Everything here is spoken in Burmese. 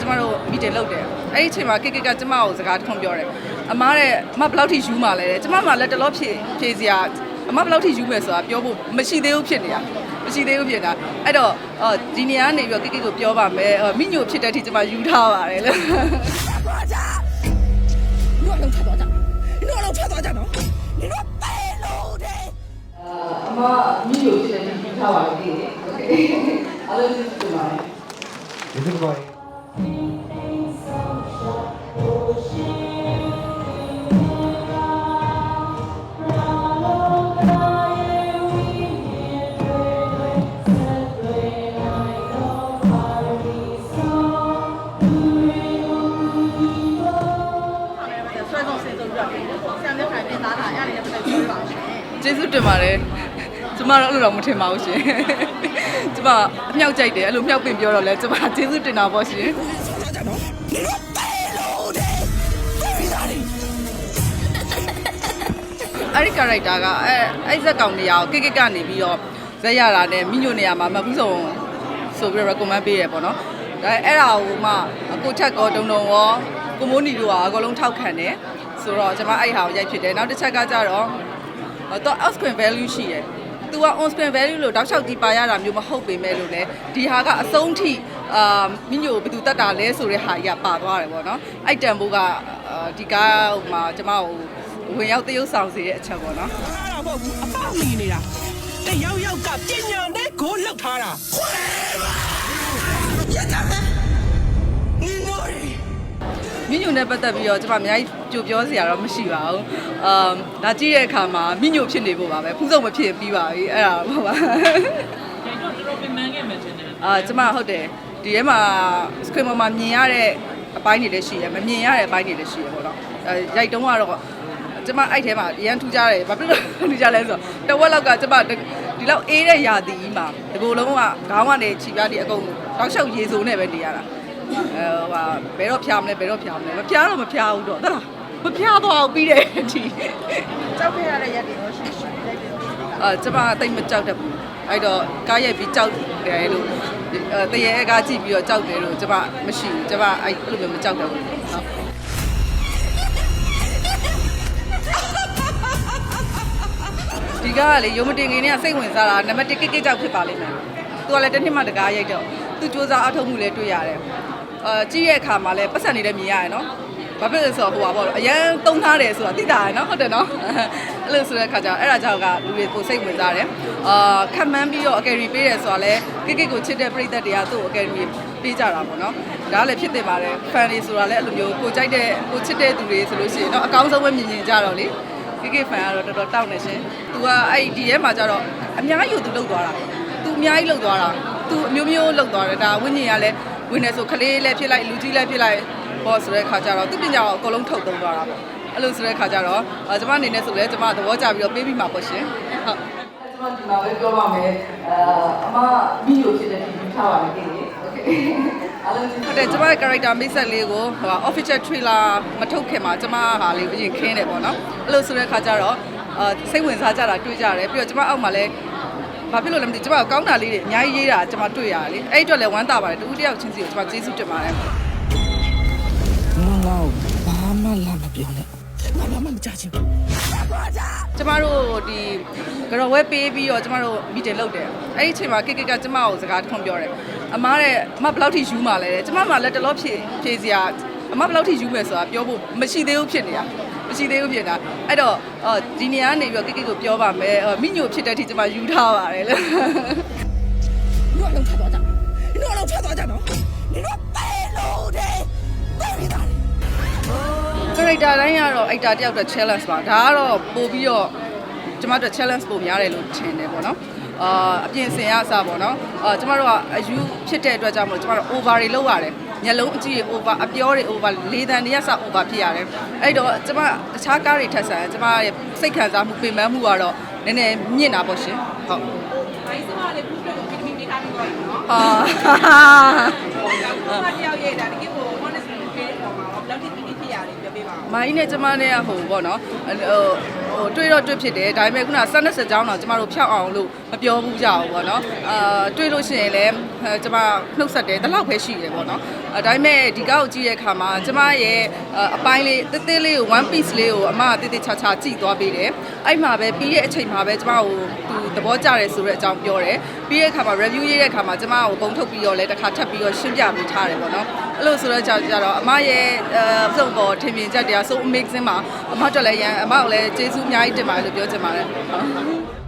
ကျမတို့ meeting လုပ်တယ်အဲ့ဒီအချိန်မှာ KK ကကျမကိုစကားတစ်ခုပြောတယ်အမားတဲ့အမဘယ်လောက်ထိယူမှလဲတဲ့ကျမမှလက်တလောဖြေဖြေစရာအမဘယ်လောက်ထိယူမယ်ဆိုတာပြောဖို့မရှိသေးဘူးဖြစ်နေတာမရှိသေးဘူးဖြစ်တာအဲ့တော့ဒီနေရာကနေပြီးတော့ KK ကိုပြောပါမယ်မိညိုဖြစ်တဲ့အထိကျမယူထားပါတယ်လို့နော်လုံးထွက်သွားကြနော်လုံးထွက်သွားကြနော်နင်တို့ပဲလို့တဲ့အမမိညိုဖြစ်တဲ့အထိယူထားပါတယ်โอเคအားလုံးကျေးဇူးတင်ပါတယ် This is why. င်ပါတယ်ဆွဲဆုံးစင်ဆုံးပြတယ်ဆရာမြတ်ခိုင်တင်သားတာရနေတဲ့ပတ်သက်ပြောပါရှင် ကျေးဇူးတင်ပါတယ်ကျမတော့အဲ့လိုတော့မထင်ပါဘူးရှင် ကျမအမြောက်ကြိုက်တယ်အဲ့လိုမြောက်ပင်ပြောတော့လဲကျမကျေးဇူးတင်တာပေါ့ရှင်အဲ့ဒီ character ကအဲ့အဲ့ဇက်ကောင်နေရာကိုကိကိကနေပြီးတော့ဇက်ရတာနဲ့မိညိုနေရာမှာမဘူးဆုံးဆိုပြီးတော့ recommend ပေးရပေါ့နော်ဒါအဲ့ဒါကိုမှကိုချက်ကောတုံတုံရောကိုမိုးနီတို့ကအကုန်လုံးထောက်ခံတယ်ဆိုတော့ကျွန်မအဲ့ဟာကိုရိုက်ဖြစ်တယ်နောက်တစ်ချက်ကကြတော့တော့ out square value ရှိရယ် သူက on screen value လို့တောက်လျှောက်တီးပါရတာမျိုးမဟုတ်ပေမဲ့လို့လေဒီဟာကအဆုံးထိအာမိညိုဘယ်သူတတ်တာလဲဆိုတဲ့ဟာကြီးကပါသွားတယ်ပေါ့နော်အဲ့တန်ဖိုးကအာဒီကားဟိုမှာကျွန်မဟိုဝင်ရောက်တရုပ်ဆောင်စေတဲ့အချက်ပေါ့နော်ထားတာမဟုတ်ဘူးအပေါက်လီနေတာတယောက်ယောက်ကပညာနဲ့ကိုလှုပ်ထားတာခွဲ မြညိုနဲ့ပတ်သက်ပြီးတော့ကျွန်မအများကြီးကြိုပြောစရာတော့မရှိပါဘူး။အမ်ဒါကြည့်တဲ့အခါမှာမြညိုဖြစ်နေဖို့ပါပဲ။ဖူးစုံမဖြစ်ပြီးပါပြီ။အဲ့ဒါဟုတ်ပါ။အာကျွန်မဟုတ်တယ်။ဒီထဲမှာ screen ပေါ်မှာမြင်ရတဲ့အပိုင်းတွေလည်းရှိရယ်မမြင်ရတဲ့အပိုင်းတွေလည်းရှိရယ်ပေါ့နော်။အဲရိုက်တုံးကတော့ကျွန်မအဲ့ထဲမှာအရန်ထူးကြတယ်။ဘာဖြစ်လို့ထူးကြလဲဆိုတော့တဝက်လောက်ကကျွန်မဒီလောက်အေးတဲ့ယာတီကြီးမှာဒီလိုလုံးကခေါင်းကနေခြိပြားဒီအကုန်တောက်လျှောက်ရေစုံနဲ့ပဲနေရတာ။ အဲဟိုဟာဘယ်တော့ဖျားမလဲဘယ်တော့ဖျားမလဲမဖျားတော့မဖျားဘူးတော့ဟုတ်လားမဖျားတော့ပြီးတယ်ဒီကြောက်ခဲ့ရတဲ့ရက်တွေရောရှိရှိလိုက်တယ်အာကျွန်မအသိမကြောက်တတ်ဘူးအဲ့တော့ကားရိုက်ပြီးကြောက်တယ်လို့အဲတရေကားကြည့်ပြီးတော့ကြောက်တယ်လို့ကျွန်မမရှိဘူးကျွန်မအဲ့လိုမျိုးမကြောက်တတ်ဘူးဟုတ်ဒီကားကလေရုံမတင်ခင်ကစိတ်ဝင်စားတာနံပါတ်1ကိကိကြောက်ဖြစ်ပါလိမ့်မယ်။ तू ကလည်းတစ်နှစ်မှတကားရိုက်တော့သူစူးစမ်းအထောက်မှုလည်းတွေ့ရတယ်။ အာကြည့်ရဲ့အခါမှာလည်းပတ်စံနေလည်းမြင်ရတယ်နော်ဘာဖြစ်လဲဆိုတော့ဟိုပါပေါ့အရန်သုံးထားတယ်ဆိုတာသိတာရယ်နော်ဟုတ်တယ်နော်အဲ့လိုဆိုတဲ့အခါကျတော့အဲ့ဒါကြောင့်ကလူတွေကိုစိတ်ဝင်စားတယ်အာခံမှန်းပြီးတော့အကယ်ရီပေးတယ်ဆိုတာလဲကိကိကိုချစ်တဲ့ပြိသက်တွေကသူ့အကယ်ရီပေးကြတာပေါ့နော်ဒါလည်းဖြစ်တင်ပါတယ် fan တွေဆိုတာလည်းအဲ့လိုမျိုးကိုကြိုက်တဲ့ကိုချစ်တဲ့သူတွေဆိုလို့ရှိရင်တော့အကောင်းဆုံးပဲမြင်မြင်ကြတော့လေကိကိ fan ကတော့တော်တော်တောက်နေရှင်သူကအဲ့ဒီထဲမှာကျတော့အများကြီးကိုသူလှုပ်သွားတာသူအများကြီးလှုပ်သွားတာသူအမျိုးမျိုးလှုပ်သွားတယ်ဒါဝိညာဉ်ကလည်း ဝင်နေဆိုခလေးလည်းဖြစ်လိုက်လူကြီးလည်းဖြစ်လိုက်ပေါ့ဆိုတဲ့ခါကျတော့သူပညာကိုအကုန်လုံးထုတ်သုံးသွားတာပေါ့။အဲ့လိုဆိုတဲ့ခါကျတော့အဲကျွန်မအနေနဲ့ဆိုလဲကျွန်မသဘောကျပြီးတော့ပေးပြီးမှာပေါ့ရှင်။ဟုတ်ကျွန်မဒီမှာပဲပြောပါမယ်အဲအမဗီဒီယိုဖြစ်တဲ့ဒီထားပါမယ်ဒီနေ့โอเคအားလုံးဟုတ်တယ်ကျွန်မရဲ့ character မိတ်ဆက်လေးကိုဟို official trailer မထုတ်ခင်မှာကျွန်မဟာလေးအရင်ခင်းတယ်ပေါ့နော်အဲ့လိုဆိုတဲ့ခါကျတော့အာစိတ်ဝင်စားကြတာတွေ့ကြတယ်ပြီးတော့ကျွန်မအောက်မှာလည်း ဘာဖြစ်လို့လဲမသိကျွန်မကောင်းတာလေးတွေအများကြီးရေးတာကျွန်မတွေ့ရတယ်လေအဲ့ဒီအတွက်လည်းဝမ်းသာပါတယ်တူတယောက်ချင်းစီကိုကျွန်မကျေးဇူးတင်ပါတယ်ငါငါဘာမှလာမပြောနဲ့ငါဘာမှမကြားချင်ဘူးကျမတို့ဒီကြော်ဝဲပေးပြီးတော့ကျမတို့မီတင်လုပ်တယ်အဲ့ဒီအချိန်မှာကိကိကကျမကိုစကားတစ်ခွန်းပြောတယ်အမားတဲ့အမဘယ်လောက်ထိယူမှလဲတဲ့ကျမမှလက်တလောဖြည့်ဖြည့်စရာ အမဘယ်လောက်ထိယူမယ်ဆိုတာပြောဖို့မရှိသေးဘူးဖြစ်နေတာမရှိသေးဘူးဖြစ်တာအဲ့တော့ဒီနေရာကနေပြီးတော့ကိကိကိုပြောပါမယ်မိညိုဖြစ်တဲ့အထိကျွန်မယူထားပါတယ်လေနင်တို့အလုံးထွက်သွားကြနင်တို့အလုံးထွက်သွားကြနော်နင်တို့ပဲလို့တယ်ပဲရတာ character တိုင်းကတော့ actor တယောက်တည်း challenge ပါဒါကတော့ပို့ပြီးတော့ ကျမတို့ challenge ပို့များတယ်လို့ထင်တယ်ပေါ့နော်အာအပြင်စင်ရအစားပေါ့နော်အာကျမတို့ကအယူဖြစ်တဲ့အတွက်ကြောင့်မို့ကျမတို့ over တွေလုပ်ရတယ်ညလုံးအကြည့် over အပြောတွေ over လေတံတွေကစ over ဖြစ်ရတယ်အဲ့တော့ကျမတခြားကားတွေထက်ဆန်ကျမရဲ့စိတ်ခံစားမှုပင်ပန်းမှုကတော့နည်းနည်းမြင့်တာပေါ့ရှင်ဟုတ်။ဘိုင်းစမလေးခုအတွက်ကိုဗီတာမင်ပေးထားပြီးတော့နော်ဟာ။ဘာမှတယောက်ရဲ့ဒါတကယ်ကို honest ကိုပေးတဲ့ပုံမှာဘယ်လောက်ထိပြည့်ပြည့်ဖြစ်ရလဲပြောပေးပါဦးမိုင်းနဲ့ကျမနဲ့ကဟိုပေါ့နော်ဟိုဟိုတွေးတော့တွေးဖြစ်တယ်ဒါပေမဲ့ခုနကဆက်နှစ်စကြောင်းတော့ကျမတို့ဖြောက်အောင်လို့မပြောဘူးကြဘူးပေါ့နော်အာတွေးလို့ရှိရင်လည်းအဲကျမနှုတ်ဆက်တယ်တလောက်ပဲရှိတယ်ပေါ့နော်အဲဒါပေမဲ့ဒီကောက်ကိုကြည့်တဲ့အခါမှာကျမရဲ့အာအပိုင်းလေးသေးသေးလေးကို one piece လေးကိုအမကတေးသေးချာချာကြည့်သွားပေးတယ်အဲ့မှာပဲပြီးရဲ့အချိန်မှာပဲကျမကိုသူသဘောကျတယ်ဆိုတဲ့အကြောင်းပြောတယ်ပြီးရဲ့အခါမှာ review ရေးတဲ့အခါမှာကျမကိုပုံထုတ်ပြီးတော့လည်းတစ်ခါထပ်ပြီးတော့ရှင်းပြပေးထားတယ်ပေါ့နော်အဲ့လိုဆိုတော့ကြောင့်ကြတော့အမရဲ့အဲစုံပေါ်ထင်မြင်ချက်တွေက so amazing ပါအမတို့လည်းရန်အမကိုလည်းကျေးဇူးအများကြီးတင်ပါတယ်လို့ပြောချင်ပါတယ်ဟုတ်